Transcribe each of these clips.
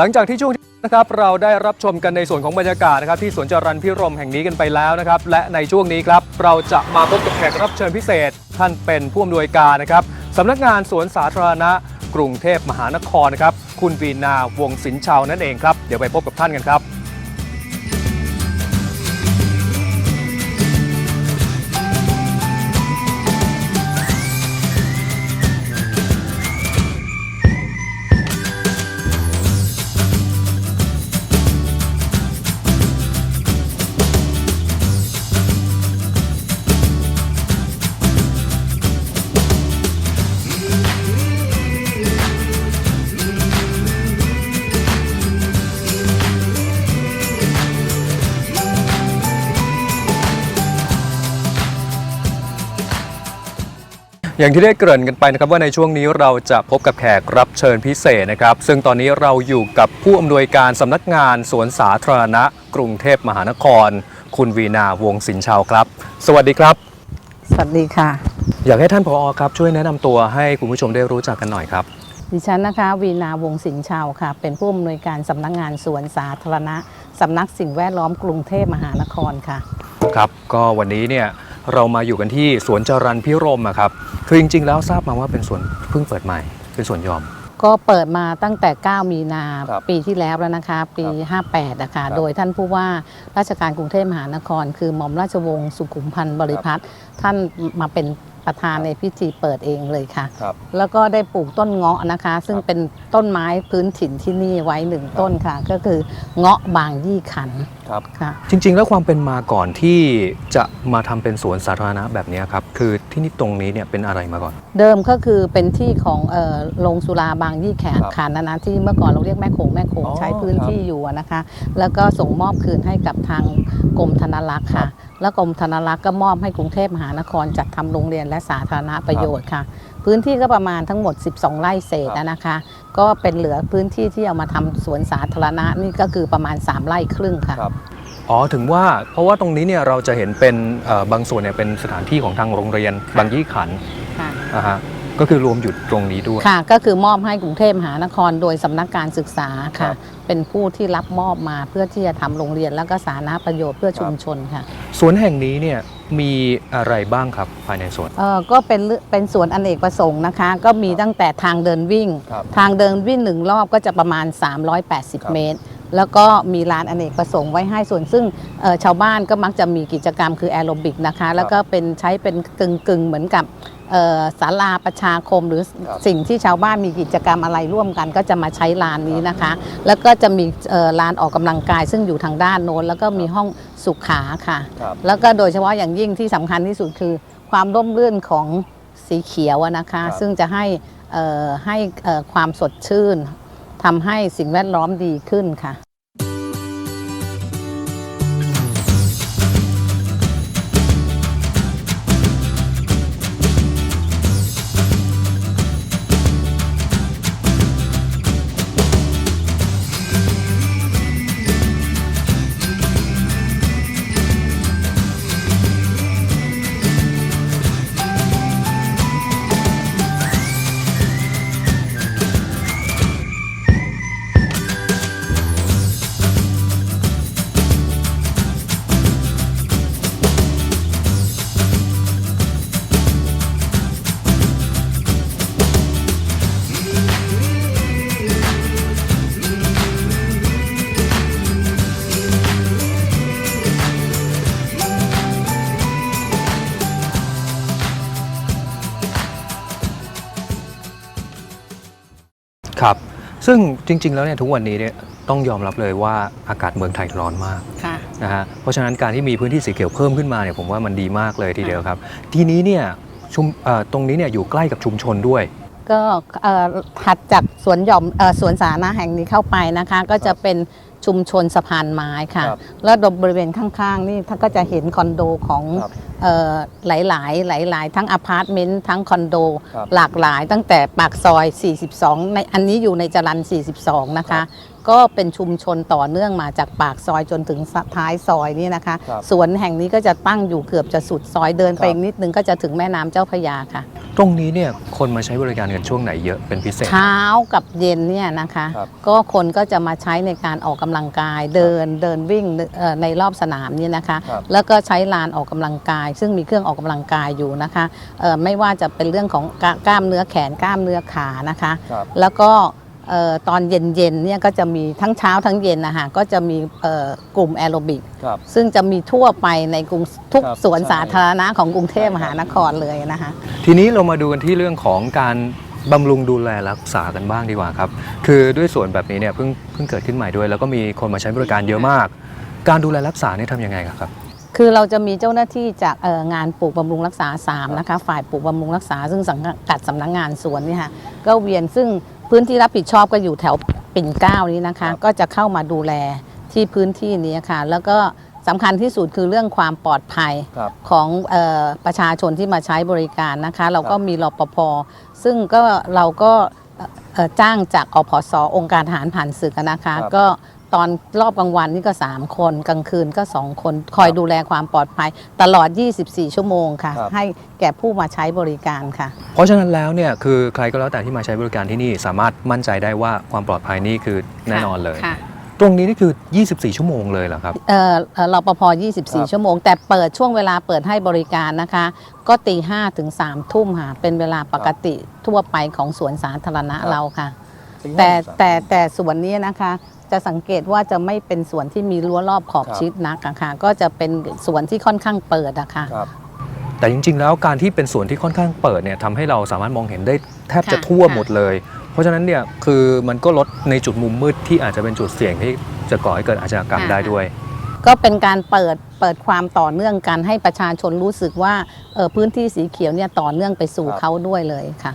หลังจากที่ช่วงที่นะครับเราได้รับชมกันในส่วนของบรรยากาศนะครับที่สวนจรันพิรมแห่งนี้กันไปแล้วนะครับและในช่วงนี้ครับเราจะมาพบกับแขกรับเชิญพิเศษ ท่านเป็นผู้อำนวยการนะครับสำนักงานสวนสาธารณะ กรุงเทพมหานครนะครับคุณวีนาวงศิลป์ชาวนั่นเองครับเดี๋ยวไปพบกับท่านกันครับ อย่างที่ได้เกริ่นกันไปนะครับว่าในช่วงนี้เราจะพบกับแขกรับเชิญพิเศษนะครับ ซึ่งตอนนี้เราอยู่กับผู้อำนวยการสำนักงานสวนสาธารณะ กรุงเทพมหานคร คุณวีนาวงศิลป์ชาวครับ สวัสดีครับ สวัสดีค่ะ อยากให้ท่านผอครับช่วยแนะนำตัวให้คุณผู้ชมได้รู้จักกันหน่อยครับ ดิฉันนะคะ วีนาวงศิลป์ชาวค่ะ เป็นผู้อำนวยการสำนักงานสวนสาธารณะสำนักสิ่งแวดล้อมกรุงเทพมหานครค่ะ ครับ ก็วันนี้เนี่ยเรามาอยู่กันที่สวนจรันพิรมอะครับ คือจริง ๆ แล้วทราบมาว่าเป็นสวนเพิ่งเปิดใหม่ เป็นสวนหยอม ก็เปิดมาตั้งแต่ 9 มีนาครับปีที่แล้วแล้วนะคะ ปี 58นะคะครับโดยท่านผู้ว่าราชการกรุงเทพมหานคร คือหม่อมราชวงศ์สุขุมพันธ์บริพัตรท่านมาเป็น ประธานในพิธีเปิดเองเลยค่ะ ครับ แล้วก็ได้ปลูกต้นเงาะนะคะ ซึ่งครับเป็นต้นไม้พื้นถิ่นที่นี่ไว้หนึ่งต้นค่ะ ก็คือเงาะบางยี่ขันครับ ค่ะ จริง ๆ แล้วความเป็นมาก่อนที่จะมาทำเป็นสวนสาธารณะแบบนี้ครับ คือที่นี่ตรงนี้เนี่ยเป็นอะไรมาก่อน เดิมก็คือเป็นที่ของเอ่อโรงสุราบางยี่แขกครับขันนะนะที่เมื่อก่อนเราเรียกแม่โขงแม่โขงอ๋อใช้พื้นที่อยู่อะนะคะ แล้วก็ส่งมอบคืนให้กับทางกรมธนรักษ์ครัค่ะ บ แล้วกรมธนรักษ์ก็มอบให้กรุงเทพมหานครจัดทำโรงเรียนและสาธารณประโยชน์ค่ะ พื้นที่ก็ประมาณทั้งหมด 12 ไร่เศษครับนะคะ ก็เป็นเหลือพื้นที่ที่เอามาทำสวนสาธารณะนี่ก็คือประมาณ 3 ไร่ครึ่งค่ะอ๋อถึงว่าเพราะว่าตรงนี้เนี่ยเราจะเห็นเป็นเอ่อบางส่วนเนี่ยเป็นสถานที่ของทางโรงเรียนค่ะบางยี่ขันค่ะนะฮะ ก็คือรวมอยู่ตรงนี้ด้วย ค่ะ ก็คือมอบให้กรุงเทพมหานคร โดยสำนักการศึกษาครัค่ะ บ เป็นผู้ที่รับมอบมาเพื่อที่จะทำโรงเรียนแล้วก็สาธารณประโยชน์เพื่อชุมชนค่ะ สวนแห่งนี้เนี่ยมีอะไรบ้างครับภายในสวน เออก็เป็นเรื่องเป็นสวนอเนกประสงค์นะคะ ก็มีตั้งแต่ทางเดินวิ่ง ครับทางเดินวิ่งหนึ่งรอบก็จะประมาณ380 เมตร แล้วก็มีลานอเนกประสงค์ไว้ให้ส่วนซึ่งเอ่อชาวบ้านก็มักจะมีกิจกรรมคือแอโรบิกนะคะ แล้วก็เป็นใช้เป็นกึ่งกึ่งๆเหมือนกับเอ่อศาลาประชาคมหรือครับสิ่งที่ชาวบ้านมีกิจกรรมอะไรร่วมกัน ก็จะมาใช้ลานนี้นะคะ แล้วก็จะมีเอ่อลานออกกำลังกาย ซึ่งอยู่ทางด้านโน้นแล้วก็มีห้องสุขาค่ะครับแล้วก็โดยเฉพาะอย่างยิ่งที่สำคัญที่สุดคือ ความร่มรื่นของสีเขียวอะนะคะครับซึ่งจะให้เอ่อให้เอ่อความสดชื่น ทำให้สิ่งแวดล้อมดีขึ้นค่ะ ครับ ซึ่งจริง ๆ แล้วเนี่ยทุกวันนี้เนี่ยต้องยอมรับเลยว่าอากาศเมืองไทยร้อนมากค่ะ นะฮะเพราะฉะนั้นการที่มีพื้นที่สีเขียวเพิ่มขึ้นมาเนี่ยผมว่ามันดีมากเลยทีเดียวครับ ทีนี้เนี่ยชุมเอ่อตรงนี้เนี่ยอยู่ใกล้กับชุมชนด้วย ก็เอ่อถัดจากสวนหย่อมเอ่อสวนสาธารณะแห่งนี้เข้าไปนะคะ ก็จะเป็น ชุมชนสะพานไม้ค่ะ ครับแล้วบริเวณข้างๆ นี่ท่านก็จะเห็นคอนโดของครับเอ่อหลายๆ หลาย ๆ ทั้งอพาร์ตเมนต์ทั้งคอนโด ครับหลากหลายตั้งแต่ปากซอย 42 ในอันนี้อยู่ในจรัน42 นะครัคะ บก็เป็นชุมชนต่อเนื่องมาจากปากซอยจนถึงท้ายซอยนี่นะคะครับสวนแห่งนี้ก็จะตั้งอยู่เกือบจะสุดซอยเดินไปครับ อีกนิดนึงก็จะถึงแม่น้ำเจ้าพระยาค่ะตตรงนี้เนี่ยคนมาใช้บริการกันช่วงไหนเยอะเป็นพิเศษ เช้ากับเย็นเนี่ยนะคะ ครับก็คนก็จะมาใช้ในการออกกำลังกายเดินเดินวิ่งเอ่อในรอบสนามเนี่ยนะคะครับแล้วก็ใช้ลานออกกำลังกาย ซึ่งมีเครื่องออกกำลังกายอยู่นะคะเอ่อไม่ว่าจะเป็นเรื่องของกล้ากล้ามเนื้อแขนกล้ามเนื้อขานะคะครับแล้วก็เอ่อตอนเย็นๆเนี่ยก็จะมีทั้งเช้าทั้งเย็นนะคะก็จะมีเอ่อกลุ่มแอโรบิกครับซึ่งจะมีทั่วไปในกรุงทุกครับสวนใช่สาธารณะของกรุงเทพมหานครเลยนะคะทีนี้เรามาดูกันที่เรื่องของการ บำรุงดูแลรักษากันบ้างดีกว่าครับ คือด้วยส่วนแบบนี้เนี่ยเพิ่งเพิ่งเกิดขึ้นใหม่ด้วย แล้วก็มีคนมาใช้บริการเยอะมาก การดูแลรักษาเนี่ยทำยังไงครับ คือเราจะมีเจ้าหน้าที่จากงานปลูกบำรุงรักษา3นะคะฝ่ายปลูกบำรุงรักษา ซึ่งสังกัดสำนักงานสวนเนี่ยค่ะก็เวียนซึ่งพื้นที่รับผิดชอบก็อยู่แถวปิ่นเก้านี้นะคะ ก็จะเข้ามาดูแลที่พื้นที่นี้ค่ะ แล้วก็ สำคัญที่สุดคือเรื่องความปลอดภัยครับของเออประชาชนที่มาใช้บริการนะคะ เราก็ครับมีรปภซึ่งก็เราก็เอ่อเอ่อจ้างจากอพสองค์การทหารผ่านศึกอะนะคะครับก็ตอนรอบกลางวันนี่ก็ 3 คนกลางคืนก็ 2 คนคอยครับดูแลความปลอดภัย ตลอด 24 ชั่วโมงค่ะครับให้แก่ผู้มาใช้บริการค่ะ เพราะฉะนั้นแล้วเนี่ยคือใครก็แล้วแต่ที่มาใช้บริการที่นี่สามารถมั่นใจได้ว่าความปลอดภัยนี่คือแน่นอนเลยค่ะ ตรงนี้นี่คือ 24 ชั่วโมงเลยเหรอครับเอ่อเอ่อรปภครับ24 ชั่วโมง แต่เปิดช่วงเวลาเปิดให้บริการนะคะ ก็ตี5ถึง3ทุ่มค่ะ เป็นเวลาปกติทั่วไปของสวนสาธารณะครับ เราค่ะ แต่แต่แต่ส่วนนี้นะคะ จะสังเกตว่าจะไม่เป็นส่วนที่มีรั้วรอบขอบครับ ชิดนักอะค่ะ ก็จะเป็นส่วนที่ค่อนข้างเปิดอะค่ะ ครับ แต่จริงๆ แล้วการที่เป็นส่วนที่ค่อนข้างเปิดเนี่ยทำให้เราสามารถมองเห็นได้แทบจะค่ะทั่วค่ะ หมดเลย เพราะฉะนั้นเนี่ยคือมันก็ลดในจุดมุมมืดที่อาจจะเป็นจุดเสี่ยงที่จะก่อให้เกิดอาชญากรรมได้ด้วย ก็เป็นการเปิดเปิดความต่อเนื่องกันให้ประชาชนรู้สึกว่าเอ่อพื้นที่สีเขียวเนี่ยต่อเนื่องไปสู่ครับเขาด้วยเลยค่ะ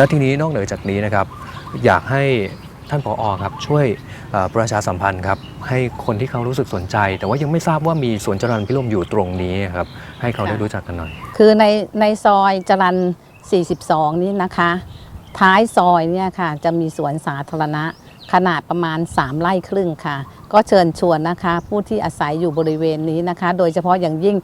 แล้วทีนี้นอกเหนือจากนี้นะครับ อยากให้ท่านผออครับช่วยประชาสัมพันธ์ครับให้คนที่เขารู้สึกสนใจ แต่ว่ายังไม่ทราบว่ามีสวนจรัญพิรมอยู่ตรงนี้ครับให้เขาได้รู้จักกันหน่อย คือในในซอยจรัน42 นี่นะคะ ท้ายซอยเนี่ยค่ะจะมีสวนสาธารณะขนาดประมาณ 3 ไร่ครึ่งค่ะ ก็เชิญชวนนะคะผู้ที่อาศัยอยู่บริเวณนี้นะคะ โดยเฉพาะอย่างยิ่ง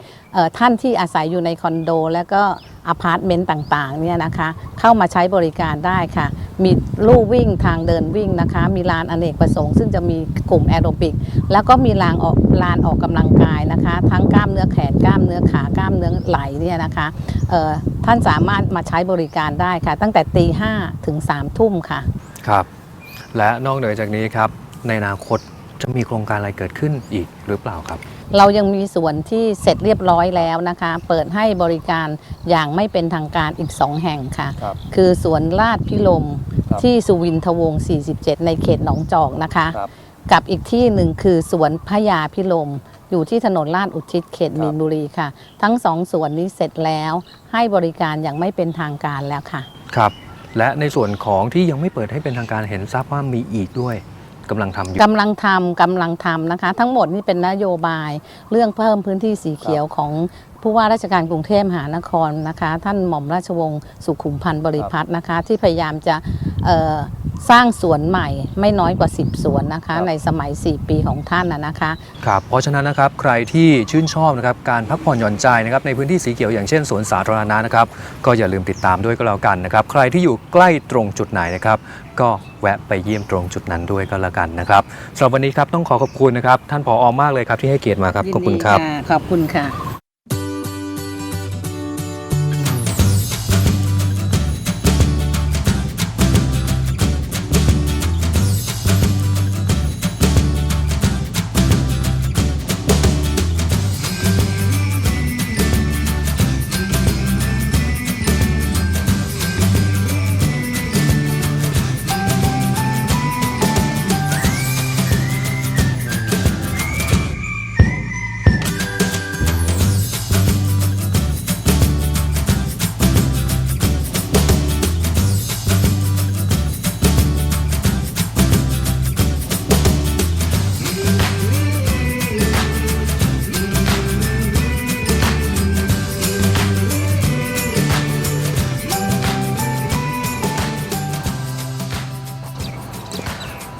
ท่านที่อาศัยอยู่ในคอนโด และก็อพาร์ตเมนต์ต่างๆเนี่ยนะคะเข้ามาใช้บริการได้ค่ะ มีลู่วิ่งทางเดินวิ่งนะคะ มีลานอเนกประสงค์ซึ่งจะมีกลุ่มแอโรบิก แล้วก็มีลานออกลานออกกำลังกายนะคะ ทั้งกล้ามเนื้อแขนกล้ามเนื้อขากล้ามเนื้อไหล่เนี่ยนะคะท่านสามารถมาใช้บริการได้ค่ะ ตั้งแต่ตีห้าถึงสามทุ่มค่ะครับและนอกเหนือจากนี้ครับในอนาคต จะมีโครงการอะไรเกิดขึ้นอีกหรือเปล่าครับ เรายังมีส่วนที่เสร็จเรียบร้อยแล้วนะคะ เปิดให้บริการอย่างไม่เป็นทางการอีก 2 แห่งค่ะครับ คือสวนลาดพิลมครับ ที่สุวินทวงศ์47 ในเขตหนองจอกนะคะ ครับ กับอีกที่หนึ่งคือสวนพญาพิลม อยู่ที่ถนนลาดอุทิศเขตครับ มีนบุรีค่ะ ทั้งสองสวนนี้เสร็จแล้วให้บริการอย่างไม่เป็นทางการแล้วค่ะ ครับ และในส่วนของที่ยังไม่เปิดให้เป็นทางการเห็นทราบว่ามีอีกด้วย กำลังทำอยู่ กำลังทำกำลังทำนะคะ ทั้งหมดนี่เป็นนโยบายเรื่องเพิ่มพื้นที่สีเขียวของผู้ว่าราชการกรุงเทพมหานครนะคะ ท่านหม่อมราชวงศ์สุขุมพันธ์บริพัตรนะคะ ที่พยายามจะเอ่อ สร้างสวนใหม่ไม่น้อยกว่า 10 สวนนะคะครับในสมัย 4 ปีของท่านนะนะคะ ครับ เพราะฉะนั้นนะครับใครที่ชื่นชอบนะครับการพักผ่อนหย่อนใจนะครับในพื้นที่สีเขียวอย่างเช่นสวนสาธารณะนะครับก็อย่าลืมติดตามด้วยก็แล้วกันนะครับ ใครที่อยู่ใกล้ตรงจุดไหนนะครับก็แวะไปเยี่ยมตรงจุดนั้นด้วยก็แล้วกันนะครับสำหรับวันนี้ครับต้องขอขอบคุณนะครับท่านผออมากเลยครับที่ให้เกียรติมาครับขอบคุณครับยินดีะขอบคุณค่ะ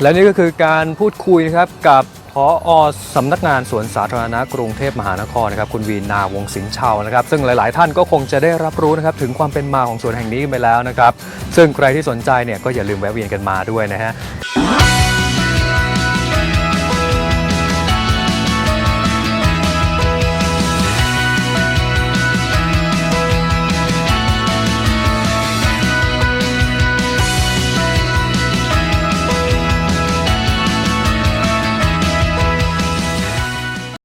และนี่ก็คือการพูดคุยนะครับกับพออสำนักงานสวนสาธารณะกรุงเทพมหานครนะครับคุณวีนาวงศิลป์เชานะครับ ซึ่งหลาย ๆ ท่านก็คงจะได้รับรู้นะครับถึงความเป็นมาของสวนแห่งนี้กันไปแล้วนะครับ ซึ่งใครที่สนใจเนี่ยก็อย่าลืมแวะเวียนกันมาด้วยนะฮะ